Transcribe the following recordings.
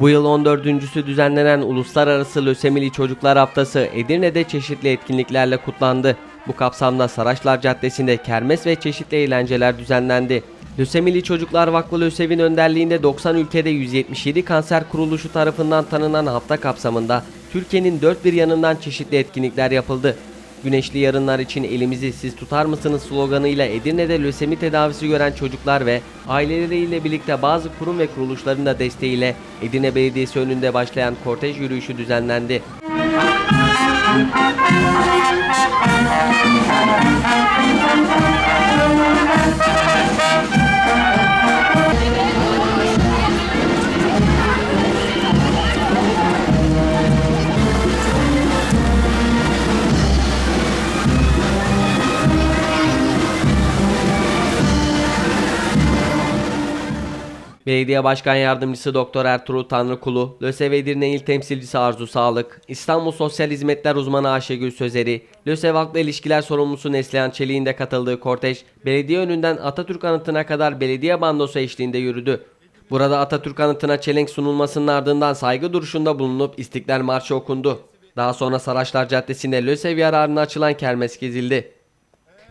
Bu yıl 14.sü düzenlenen Uluslararası Lösemili Çocuklar Haftası Edirne'de çeşitli etkinliklerle kutlandı. Bu kapsamda Saraçlar Caddesi'nde kermes ve çeşitli eğlenceler düzenlendi. Lösemili Çocuklar Vakfı LÖSEV'in önderliğinde 90 ülkede 177 kanser kuruluşu tarafından tanınan hafta kapsamında Türkiye'nin dört bir yanından çeşitli etkinlikler yapıldı. Güneşli yarınlar için elimizi siz tutar mısınız sloganıyla Edirne'de lösemi tedavisi gören çocuklar ve aileleriyle birlikte bazı kurum ve kuruluşların da desteğiyle Edirne Belediyesi önünde başlayan kortej yürüyüşü düzenlendi. Belediye Başkan Yardımcısı Doktor Ertuğrul Tanrıkulu, LÖSEV Edirne İl Temsilcisi Arzu Sağlık, İstanbul Sosyal Hizmetler Uzmanı Ayşegül Sözeri, LÖSEV Halkla İlişkiler Sorumlusu Neslihan Çelik'in de katıldığı kortej, belediye önünden Atatürk Anıtı'na kadar belediye bandosu eşliğinde yürüdü. Burada Atatürk Anıtı'na çelenk sunulmasının ardından saygı duruşunda bulunup İstiklal Marşı okundu. Daha sonra Saraçlar Caddesi'nde LÖSEV yararına açılan kermes gezildi.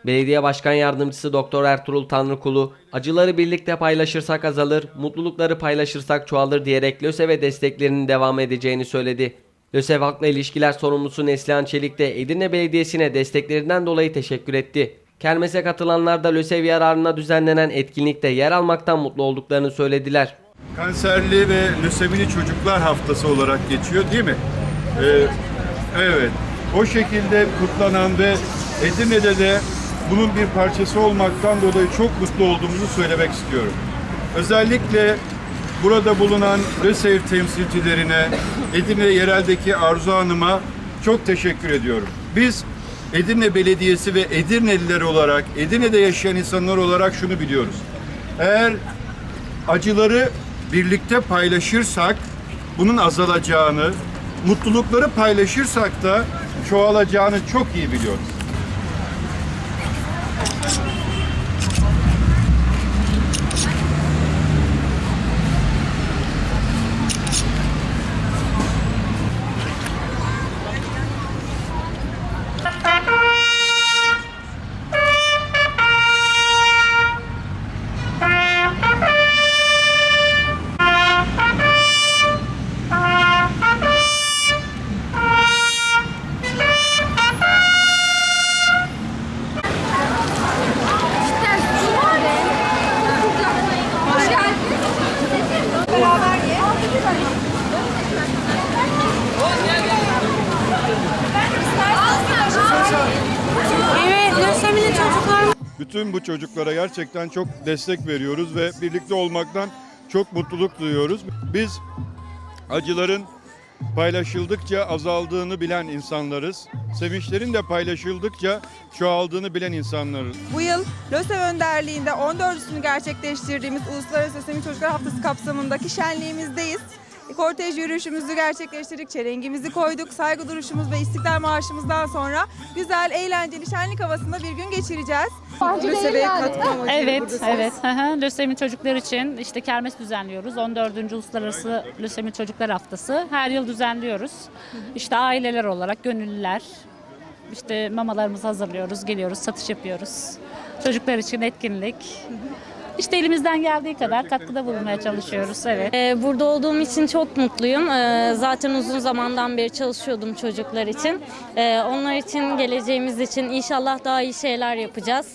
Belediye Başkan Yardımcısı Doktor Ertuğrul Tanrıkulu, acıları birlikte paylaşırsak azalır, mutlulukları paylaşırsak çoğalır diyerek LÖSEV'e desteklerinin devam edeceğini söyledi. LÖSEV Halkla İlişkiler Sorumlusu Neslihan Çelik de Edirne Belediyesi'ne desteklerinden dolayı teşekkür etti. Kermese katılanlar da LÖSEV yararına düzenlenen etkinlikte yer almaktan mutlu olduklarını söylediler. Kanserli ve lösemili çocuklar haftası olarak geçiyor değil mi? Ee, evet. O şekilde kutlanan ve Edirne'de de bunun bir parçası olmaktan dolayı çok mutlu olduğumuzu söylemek istiyorum. Özellikle burada bulunan LÖSEV temsilcilerine, Edirne yereldeki Arzu Hanım'a çok teşekkür ediyorum. Biz Edirne Belediyesi ve Edirneliler olarak, Edirne'de yaşayan insanlar olarak şunu biliyoruz. Eğer acıları birlikte paylaşırsak bunun azalacağını, mutlulukları paylaşırsak da çoğalacağını çok iyi biliyoruz. Thank you. Bütün bu çocuklara gerçekten çok destek veriyoruz ve birlikte olmaktan çok mutluluk duyuyoruz. Biz acıların paylaşıldıkça azaldığını bilen insanlarız. Sevinçlerin de paylaşıldıkça çoğaldığını bilen insanlarız. Bu yıl LÖSEV önderliğinde 14'sünü gerçekleştirdiğimiz Uluslararası Lösemi Çocuklar Haftası kapsamındaki şenliğimizdeyiz. Kortej yürüyüşümüzü gerçekleştirdik, çelengimizi koyduk, saygı duruşumuz ve İstiklal Marşımızdan sonra güzel, eğlenceli şenlik havasında bir gün geçireceğiz. LÖSEV'e katkı amacıyla Evet, buradasınız. evet. Hı hı. Lösemi çocuklar için işte kermes düzenliyoruz. 14. Uluslararası Lösemi Çocuklar Haftası. Her yıl düzenliyoruz. İşte aileler olarak gönüllüler. İşte mamalarımızı hazırlıyoruz, geliyoruz, satış yapıyoruz. Çocuklar için etkinlik. İşte elimizden geldiği kadar katkıda bulunmaya çalışıyoruz. Evet. Ee, Burada olduğum için çok mutluyum. Ee, Zaten uzun zamandan beri çalışıyordum çocuklar için. Ee, Onlar için, geleceğimiz için inşallah daha iyi şeyler yapacağız.